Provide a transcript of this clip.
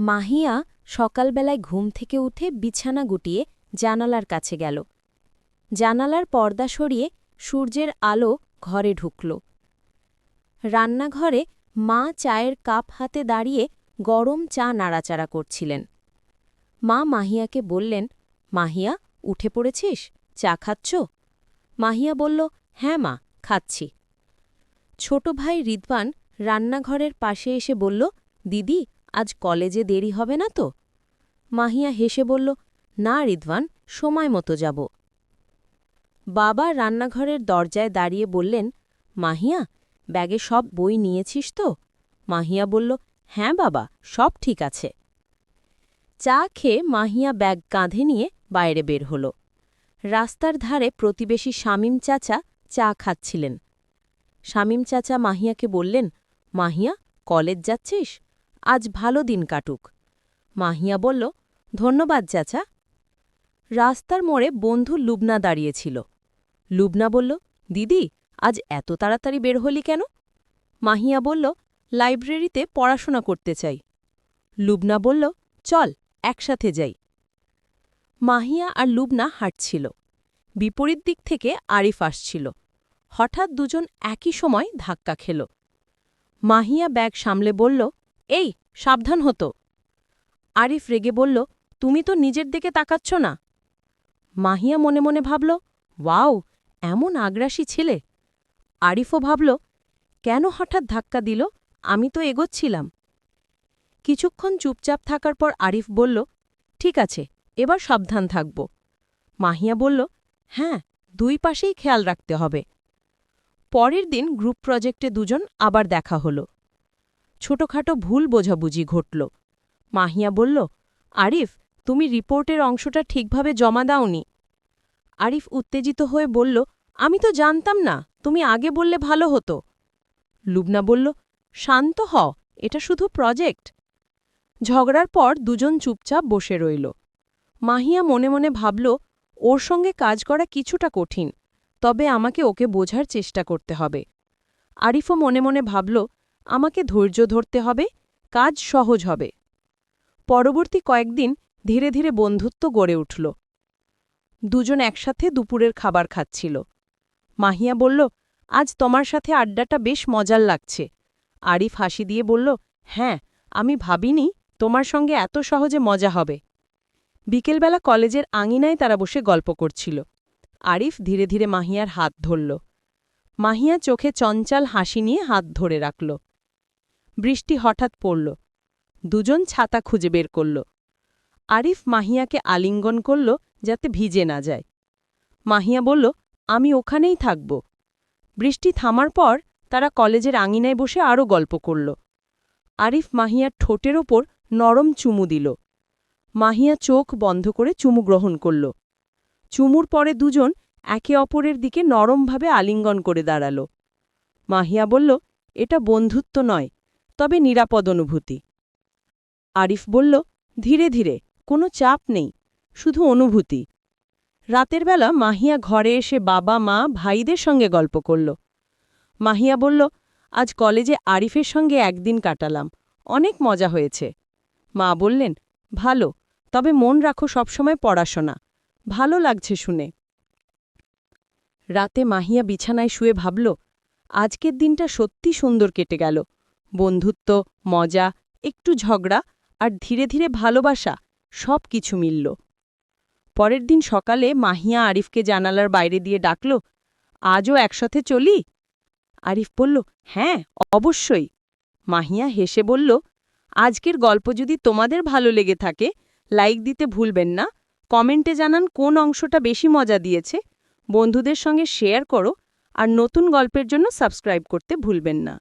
মাহিয়া সকালবেলায় ঘুম থেকে উঠে বিছানা গুটিয়ে জানালার কাছে গেল। জানালার পর্দা সরিয়ে সূর্যের আলো ঘরে ঢুকল। রান্নাঘরে মা চায়ের কাপ হাতে দাঁড়িয়ে গরম চা নাড়াচাড়া করছিলেন। মা মাহিয়াকে বললেন, মাহিয়া, উঠে পড়েছিস? চা খাচ্ছ? মাহিয়া বলল হ্যাঁ মা, খাচ্ছি। ছোট ভাই রিদবান রান্নাঘরের পাশে এসে বলল, দিদি আজ কলেজে দেরি হবে না তো? মাহিয়া হেসে বলল, না রিদওয়ান, সময় মতো যাব। বাবা রান্নাঘরের দরজায় দাঁড়িয়ে বললেন, মাহিয়া, ব্যাগে সব বই নিয়েছিস তো? মাহিয়া বলল হ্যাঁ বাবা, সব ঠিক আছে। চা খেয়ে মাহিয়া ব্যাগ কাঁধে নিয়ে বাইরে বের হল। রাস্তার ধারে প্রতিবেশী শামীম চাচা চা খাচ্ছিলেন। শামীম চাচা মাহিয়াকে বললেন, মাহিয়া, কলেজ যাচ্ছিস? আজ ভালো দিন কাটুক। মাহিয়া বলল, ধন্যবাদ চাচা। রাস্তার মোড়ে বন্ধু লুবনা দাঁড়িয়েছিল। লুবনা বলল, দিদি, আজ এত তাড়াতাড়ি বের হলি কেন? মাহিয়া বলল, লাইব্রেরিতে পড়াশোনা করতে চাই। লুবনা বলল, চল, একসাথে যাই। মাহিয়া আর লুবনা হাঁটছিল। বিপরীত দিক থেকে আরিফ আসছিল। হঠাৎ দুজন একই সময় ধাক্কা খেল। মাহিয়া ব্যাগ সামলে বলল এই, সাবধান হতো। আরিফ রেগে বলল, তুমি তো নিজের দিকে তাকাচ্ছ না। মাহিয়া মনে মনে ভাবল, ওয়াও, এমন আগ্রাসী ছেলে। আরিফও ভাবল, কেন হঠাৎ ধাক্কা দিল? আমি তো এগোচ্ছিলাম। কিছুক্ষণ চুপচাপ থাকার পর আরিফ বলল, ঠিক আছে, এবার সাবধান থাকব। মাহিয়া বলল হ্যাঁ দুই পাশেই খেয়াল রাখতে হবে। পরের দিন গ্রুপ প্রজেক্টে দুজন আবার দেখা হল। ছোটখাটো ভুল বোঝাবুঝি ঘটল। মাহিয়া বলল, আরিফ, তুমি রিপোর্টের অংশটা ঠিকভাবে জমা দাওনি। আরিফ উত্তেজিত হয়ে বলল, আমি তো জানতাম না, তুমি আগে বললে ভালো হতো। লুবনা বলল, শান্ত হ এটা শুধু প্রজেক্ট। ঝগড়ার পর দুজন চুপচাপ বসে রইল। মাহিয়া মনে মনে ভাবল, ওর সঙ্গে কাজ করা কিছুটা কঠিন, তবে আমাকে ওকে বোঝার চেষ্টা করতে হবে। আরিফও মনে মনে ভাবল আমাকে ধৈর্য ধরতে হবে, কাজ সহজ হবে। পরবর্তী কয়েকদিন ধীরে ধীরে বন্ধুত্ব গড়ে উঠল। দুজন একসাথে দুপুরের খাবার খাচ্ছিল। মাহিয়া বলল, আজ তোমার সাথে আড্ডাটা বেশ মজার লাগছে। আরিফ হাসি দিয়ে বলল হ্যাঁ আমি ভাবিনি তোমার সঙ্গে এত সহজে মজা হবে। বিকেলবেলা কলেজের আঙিনায় তারা বসে গল্প করছিল। আরিফ ধীরে ধীরে মাহিয়ার হাত ধরল। মাহিয়া চোখে চঞ্চাল হাসি নিয়ে হাত ধরে রাখল। বৃষ্টি হঠাৎ পড়ল। দুজন ছাতা খুঁজে বের করল। আরিফ মাহিয়াকে আলিঙ্গন করল যাতে ভিজে না যায়। মাহিয়া বলল, আমি ওখানেই থাকব। বৃষ্টি থামার পর তারা কলেজের আঙিনায় বসে আরও গল্প করল। আরিফ মাহিয়ার ঠোঁটের ওপর নরম চুমু দিল। মাহিয়া চোখ বন্ধ করে চুমু গ্রহণ করল। চুমুর পরে দুজন একে অপরের দিকে নরমভাবে আলিঙ্গন করে দাঁড়াল। মাহিয়া বলল, এটা বন্ধুত্ব নয় তবে নিরাপদ অনুভূতি। আরিফ বলল, ধীরে ধীরে, কোনো চাপ নেই, শুধু অনুভূতি। রাতের বেলা মাহিয়া ঘরে এসে বাবা, মা, ভাইদের সঙ্গে গল্প করল। মাহিয়া বলল, আজ কলেজে আরিফের সঙ্গে একদিন কাটালাম, অনেক মজা হয়েছে। মা বললেন, ভালো, তবে মন রাখো সবসময় পড়াশোনা, ভালো লাগছে শুনে। রাতে মাহিয়া বিছানায় শুয়ে ভাবল, আজকের দিনটা সত্যি সুন্দর কেটে গেল বন্ধুত্ব, মজা, একটু ঝগড়া আর ধীরে ধীরে ভালোবাসা, সব কিছু মিলল। পরের দিন সকালে মাহিয়া আরিফকে জানালার বাইরে দিয়ে ডাকল, আজও একসাথে চলি? আরিফ বলল হ্যাঁ অবশ্যই। মাহিয়া হেসে বলল, আজকের গল্প যদি তোমাদের ভালো লেগে থাকে, লাইক দিতে ভুলবেন না। কমেন্টে জানান কোন অংশটা বেশি মজা দিয়েছে। বন্ধুদের সঙ্গে শেয়ার করো আর নতুন গল্পের জন্য সাবস্ক্রাইব করতে ভুলবেন না।